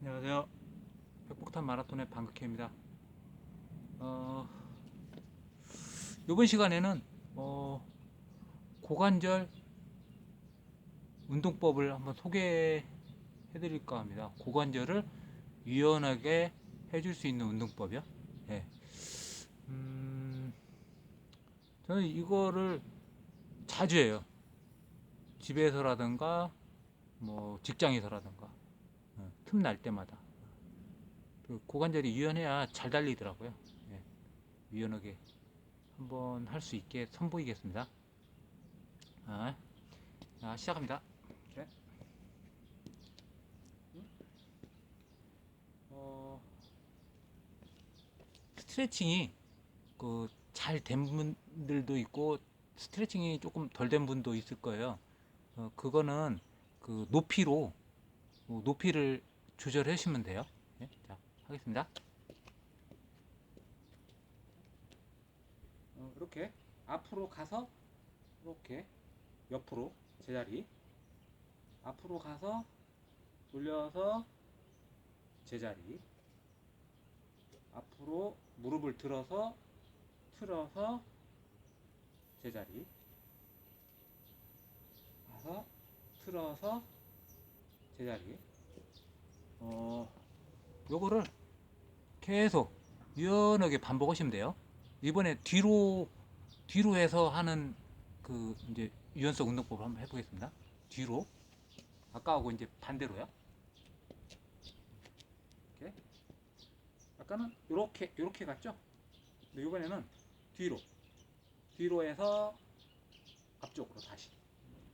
안녕하세요. 백폭탄 마라톤의 방극회입니다. 어, 이번 시간에는 어, 고관절 운동법을 한번 소개해 드릴까 합니다. 고관절을 유연하게 해줄 수 있는 운동법이요. 예. 음, 저는 이거를 자주 해요. 집에서라든가 뭐 직장에서라든가 어, 틈 날 때마다 그 고관절이 유연해야 잘 달리더라고요. 예, 유연하게 한번 할 수 있게 선보이겠습니다. 아, 자, 시작합니다. 네. 어, 스트레칭이 그 잘 된 분들도 있고 스트레칭이 조금 덜 된 분도 있을 거예요. 어, 그거는 그 높이로 어, 높이를 조절해 주시면 돼요. 예, 자, 하겠습니다. 어, 이렇게 앞으로 가서 이렇게 옆으로 제자리 앞으로 가서 돌려서 제자리 앞으로 무릎을 들어서 틀어서 제자리 가서 틀어서 제자리 어 요거를 계속 유연하게 반복하시면 돼요. 이번에 뒤로 뒤로 해서 하는 그 이제 유연성 운동법을 한번 해보겠습니다. 뒤로. 아까하고 이제 반대로요. 이렇게. 아까는 요렇게 요렇게 갔죠? 근데 이번에는 뒤로. 뒤로 해서 앞쪽으로 다시.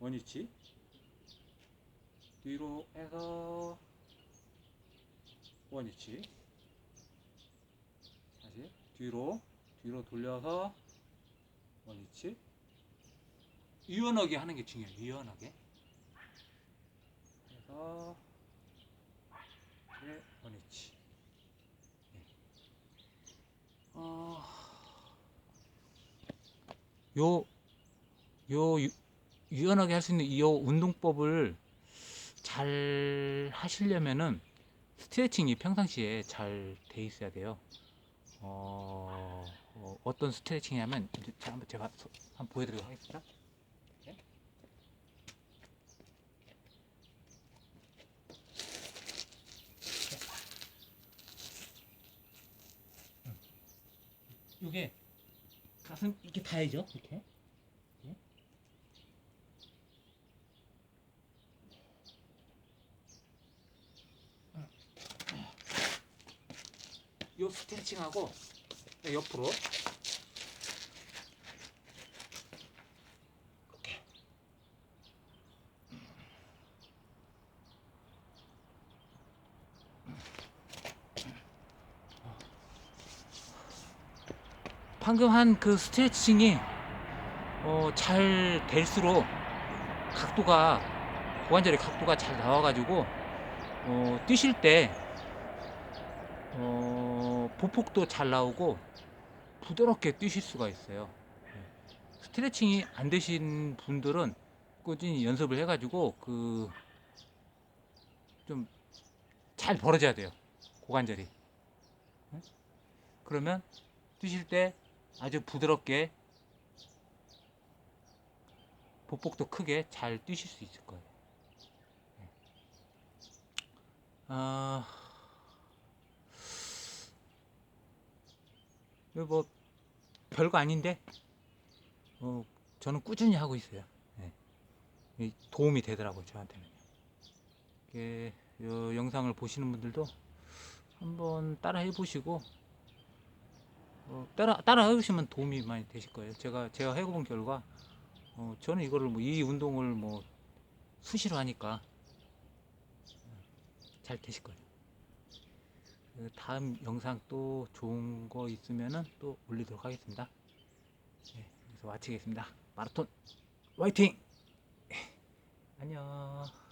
원위치. 뒤로 해서 원위치. 다시 뒤로 뒤로 돌려서 원위치. 유연하게 하는 게 중요해요 유연하게. 해서 원위치. 네. 어, 요, 요 유- 유연하게 할 수 있는 이 운동법을 잘 하시려면은 스트레칭이 평상시에 잘 돼 있어야 돼요. 어, 어, 떤 스트레칭이냐면 이제 한번 제가 소- 한번 보여드리도록 하겠습니다. 음. 이게 가슴 이렇게 이렇게. 이렇게. 요 스트레칭하고 옆으로. 방금 한 그 스트레칭이 어, 잘 될수록 각도가 고관절의 각도가 잘 나와가지고 어, 뛰실 때 어, 보폭도 잘 나오고 부드럽게 뛰실 수가 있어요. 네. 스트레칭이 안 되신 분들은 꾸준히 연습을 해가지고 그 좀 잘 벌어져야 돼요. 고관절이. 네? 그러면 뛰실 때 아주 부드럽게 보폭도 크게 잘 뛰실 수 있을 거예요. 네. 아, 이거 뭐 별거 아닌데 어, 저는 꾸준히 하고 있어요. 네. 이 도움이 되더라고요 저한테는. 이게 이 영상을 보시는 분들도 한번 따라 해보시고 어, 따라 따라 해보시면 도움이 많이 되실 거예요. 제가 제가 해본 결과 어, 저는 이거를 뭐 이 운동을 뭐 수시로 하니까 잘 되실 거예요. 그 다음 영상 또 좋은 거 있으면은 또 올리도록 하겠습니다. 네, 여기서 마치겠습니다. 마라톤 화이팅! 안녕.